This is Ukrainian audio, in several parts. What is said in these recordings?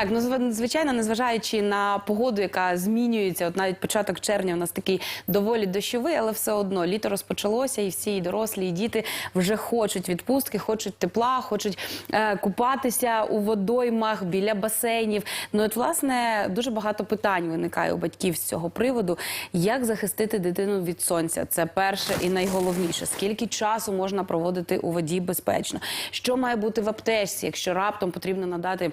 Так, ну зв- звичайно, незважаючи на погоду, яка змінюється, от навіть початок червня у нас такий доволі дощовий, але все одно літо розпочалося, і всі і дорослі, і діти вже хочуть відпустки, хочуть тепла, хочуть е, купатися у водоймах біля басейнів. Ну от власне дуже багато питань виникає у батьків з цього приводу. Як захистити дитину від сонця? Це перше і найголовніше. Скільки часу можна проводити у воді безпечно? Що має бути в аптечці, якщо раптом потрібно надати.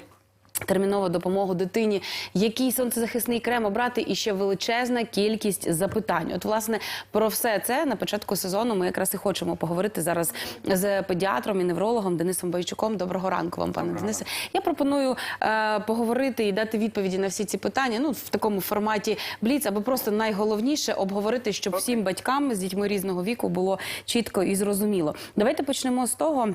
Термінову допомогу дитині, який сонцезахисний крем обрати, і ще величезна кількість запитань. От, власне, про все це на початку сезону ми якраз і хочемо поговорити зараз з педіатром і неврологом Денисом Бойчуком. Доброго ранку вам, пане Денисе. Я пропоную е, поговорити і дати відповіді на всі ці питання. Ну в такому форматі бліц, аби просто найголовніше обговорити, щоб всім батькам з дітьми різного віку було чітко і зрозуміло. Давайте почнемо з того.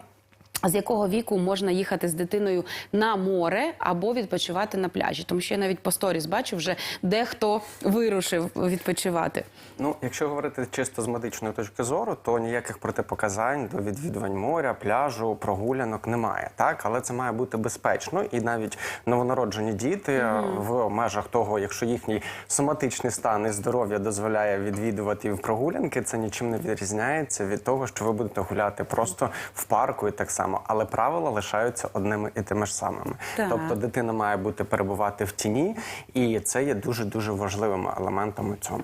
З якого віку можна їхати з дитиною на море або відпочивати на пляжі? Тому що я навіть по сторіс бачу вже дехто вирушив відпочивати. Ну, якщо говорити чисто з медичної точки зору, то ніяких протипоказань до відвідувань моря, пляжу, прогулянок немає. Так, але це має бути безпечно, і навіть новонароджені діти е, в межах того, якщо їхній соматичний стан і здоров'я дозволяє відвідувати прогулянки, це нічим не відрізняється від того, що ви будете гуляти просто в парку і так само. Але правила лишаються одними і тими ж самими. Так. Тобто дитина має бути перебувати в тіні, і це є дуже дуже важливими елементами цього.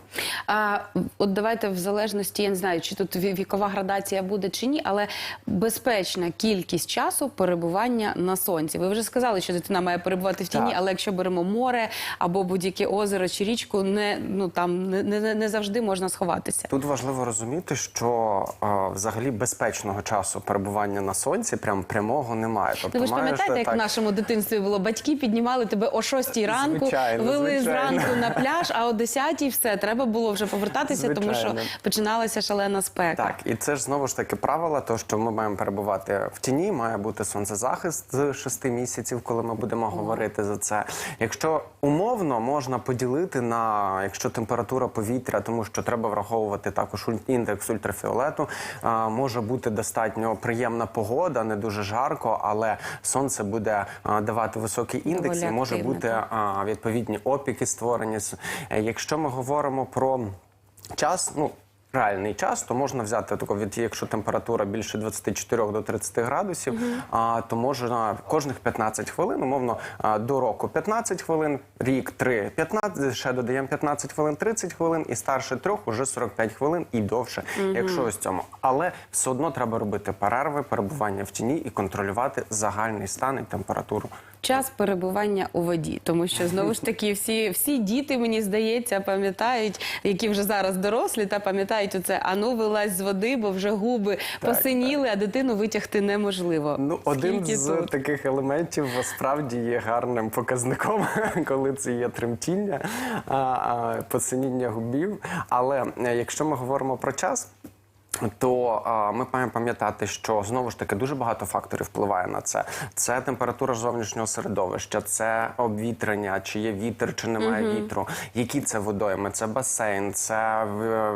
А от давайте в залежності, я не знаю, чи тут вікова градація буде чи ні, але безпечна кількість часу перебування на сонці. Ви вже сказали, що дитина має перебувати в тіні, Так. але якщо беремо море або будь-яке озеро чи річку, не ну там не, не, не завжди можна сховатися. Тут важливо розуміти, що е, взагалі безпечного часу перебування на сонці прям прямого немає. Тобто Ну, ви ж пам'ятаєте, як так, в нашому дитинстві було? Батьки піднімали тебе о 6 ранку, Звичайно, вели звичайно. зранку на пляж, а о 10 все, треба було вже повертатися, тому що починалася шалена спека. Так, і це ж знову ж таки правила, то що ми маємо перебувати в тіні, має бути сонцезахист з 6 місяців, коли ми будемо говорити за це. Якщо умовно можна поділити на якщо температура повітря, тому що треба враховувати також індекс ультрафіолету, може бути достатньо приємна погода, не дуже жарко, але сонце буде давати високий індекс, Доволі може бути відповідні опіки створені. Е, Якщо ми говоримо про час, ну. Реальний час, то можна взяти тако від якщо температура більше 24 до 30 градусів, а, то можна кожних 15 хвилин, умовно а, до року 15 хвилин, рік 3 15, ще додаємо 15 хвилин, 30 хвилин, і старше трьох уже 45 хвилин і довше, якщо ось цьому. Але все одно треба робити перерви, перебування в тіні і контролювати загальний стан і температуру. Час перебування у воді, тому що знову ж таки всі, всі діти, мені здається, пам'ятають, які вже зараз дорослі, та пам'ятають оце, ану вилазь з води, бо вже губи посиніли, а дитину витягти неможливо. Ну, один з тут? таких елементів справді є гарним показником, коли це є тремтіння, а, а, посиніння губів. Але е, якщо ми говоримо про час. То а, ми маємо пам'ятати, що знову ж таки дуже багато факторів впливає на це. Це температура зовнішнього середовища, це обвітрення, чи є вітер, чи немає вітру. Які це водойми? Це басейн, це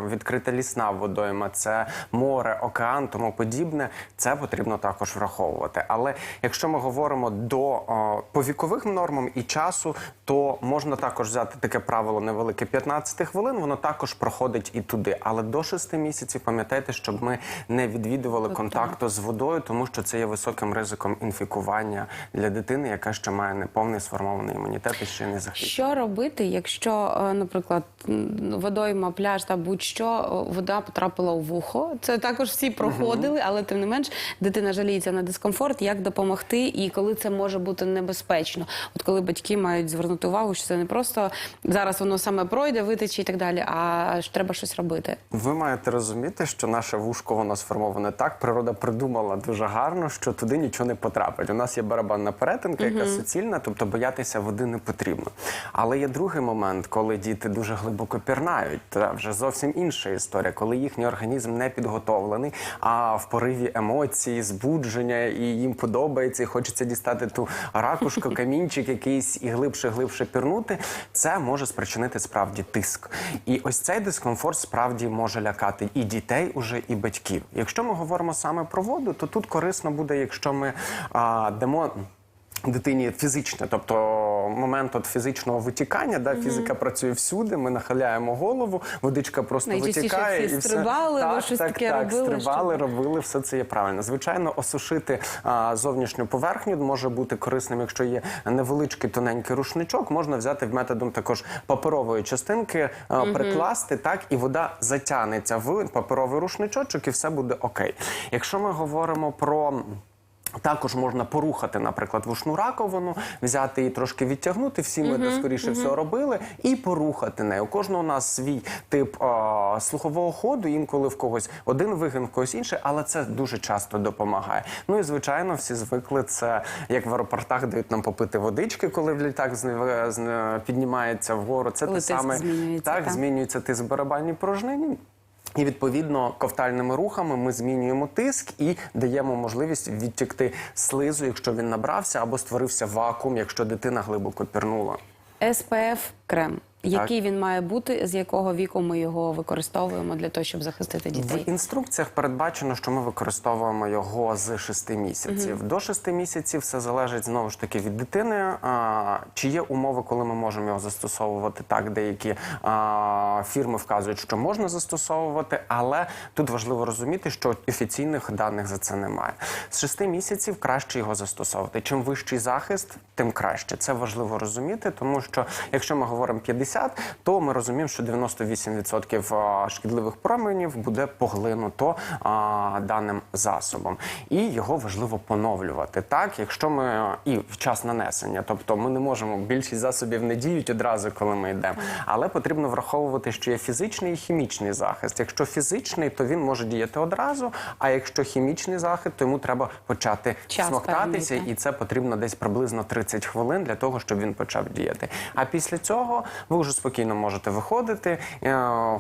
відкрита лісна водойма, це море, океан, тому подібне. Це потрібно також враховувати. Але якщо ми говоримо до о, по нормам і часу, то можна також взяти таке правило невелике 15 хвилин. Воно також проходить і туди. Але до 6 місяців пам'ятайте, щоб ми не відвідували контакту з водою, тому що це є високим ризиком інфікування для дитини, яка ще має неповний сформований імунітет і ще не захищена. Що робити, якщо, е, наприклад, водойма, пляж та будь-що вода потрапила у вухо? Це також всі проходили, але тим не менш дитина жаліється на дискомфорт. Як допомогти і коли це може бути небезпечно? От коли батьки мають звернути увагу, що це не просто зараз воно саме пройде, витече і так далі, а ж треба щось робити. Ви маєте розуміти, що наше вушко воно сформоване так. Природа придумала дуже гарно, що туди нічого не потрапить. У нас є барабанна перетинка, яка суцільна, тобто боятися води не потрібно. Але є другий момент, коли діти дуже глибоко пірнають. Це вже зовсім інша історія, коли їхній організм не підготовлений, а в пориві емоцій, збудження, і їм подобається, і хочеться дістати ту ракушку, камінчик, якийсь і глибше, глибше пірнути. Це може спричинити справді тиск. І ось цей дискомфорт справді може лякати і дітей, уже і батьків. Якщо ми говоримо саме про воду, то тут корисно буде, якщо ми а, дамо. Дитині фізичне, тобто момент от фізичного витікання, да, фізика працює всюди. Ми нахиляємо голову, водичка просто Найчастіше витікає всі і все. стрибали, ви так, щось так, таке так, робили, Стрибали, щоб- робили, все це є правильно. Звичайно, осушити а, зовнішню поверхню може бути корисним, якщо є невеличкий тоненький рушничок, можна взяти методом також паперової частинки, а, прикласти так, і вода затягнеться в паперовий рушничочок, і все буде окей. Якщо ми говоримо про. Також можна порухати, наприклад, вушну раковину, взяти її трошки відтягнути. Всі ми де скоріше всього робили, і порухати нею. У кожного у нас свій тип а, слухового ходу. Інколи в когось один вигин, в когось інший, але це дуже часто допомагає. Ну і звичайно, всі звикли це, як в аеропортах дають нам попити водички, коли в літак піднімається вгору. Це Коли те саме змінюється, так, так? змінюється тиск в барабанній порожнині. І відповідно ковтальними рухами ми змінюємо тиск і даємо можливість відтікти слизу, якщо він набрався, або створився вакуум, якщо дитина глибоко пірнула. СПФ крем. Який він має бути, з якого віку ми його використовуємо для того, щоб захистити дітей? В інструкціях передбачено, що ми використовуємо його з 6 місяців. До 6 місяців все залежить знову ж таки від дитини. А, чи є умови, коли ми можемо його застосовувати? Так, деякі а, фірми вказують, що можна застосовувати, але тут важливо розуміти, що офіційних даних за це немає. З 6 місяців краще його застосовувати. Чим вищий захист, тим краще. Це важливо розуміти, тому що якщо ми говоримо 50, то ми розуміємо, що 98% шкідливих променів буде поглинуто а, даним засобом, і його важливо поновлювати. Так, якщо ми і в час нанесення, тобто ми не можемо більшість засобів не діють одразу, коли ми йдемо, але потрібно враховувати, що є фізичний і хімічний захист. Якщо фізичний, то він може діяти одразу. А якщо хімічний захист, то йому треба почати Час смоктатися, і це потрібно десь приблизно 30 хвилин для того, щоб він почав діяти. А після цього ви вже спокійно можете виходити, е,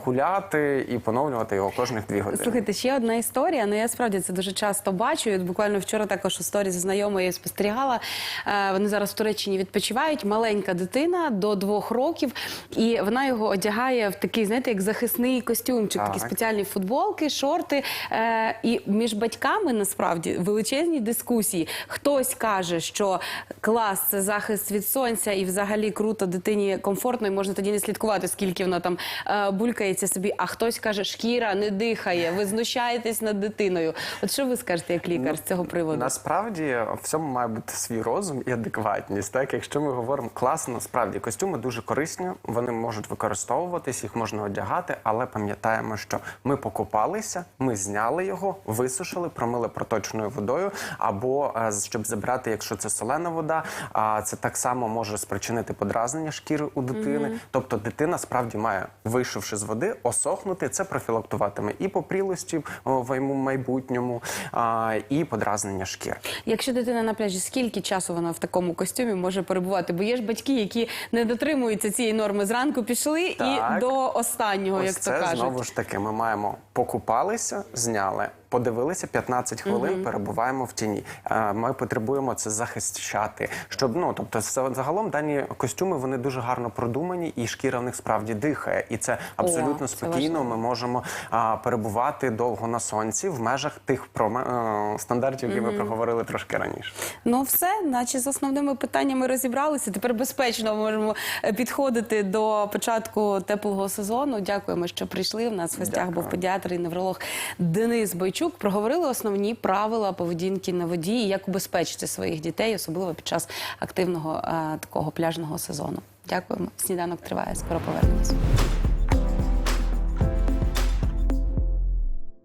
гуляти і поновлювати його кожних дві години. Слухайте, ще одна історія. Ну я справді це дуже часто бачу. І от буквально вчора також у сторі зі знайомою спостерігала. Е, Вони зараз в Туреччині відпочивають. Маленька дитина до двох років, і вона його одягає в такий, знаєте, як захисний костюмчик, такі спеціальні футболки, шорти. Е, І між батьками насправді величезні дискусії. Хтось каже, що клас це захист від сонця, і взагалі круто дитині комфортно, і можна тоді не слідкувати, скільки вона там е, булькається собі. А хтось каже, шкіра не дихає, ви знущаєтесь над дитиною. От що ви скажете як лікар з цього приводу? Насправді в всьому має бути свій розум і адекватність. Так, якщо ми говоримо класно, насправді костюми дуже корисні, вони можуть використовуватись, їх можна одягати, але пам'ятаємо, що ми покупалися, ми зняли його, висушили, промили проточною водою, або е, щоб забрати, якщо це солена вода, а це так само може спричинити подразнення шкіри у дитини. Тобто дитина справді має, вийшовши з води, осохнути. Це профілактуватиме і попрілості в майбутньому, а, і подразнення шкіри. Якщо дитина на пляжі, скільки часу вона в такому костюмі може перебувати? Бо є ж батьки, які не дотримуються цієї норми зранку, пішли Так. і до останнього, Ось як це то кажуть. знову ж таки. Ми маємо покупалися, зняли. Подивилися 15 хвилин, перебуваємо в тіні. Е, Ми потребуємо це захищати, щоб ну тобто, за- загалом дані костюми вони дуже гарно продумані, і шкіра в них справді дихає. І це абсолютно це спокійно. важливо. Ми можемо а, перебувати довго на сонці в межах тих проме- е, стандартів, які ми проговорили трошки раніше. Ну, все, наче з основними питаннями розібралися. Тепер безпечно можемо е, підходити до початку теплого сезону. Дякуємо, що прийшли. У нас в гостях Дякую. був педіатр і невролог Денис Бойчук. Проговорили основні правила поведінки на воді і як убезпечити своїх дітей, особливо під час активного е, такого пляжного сезону. Дякуємо. Сніданок триває. Скоро повернемось.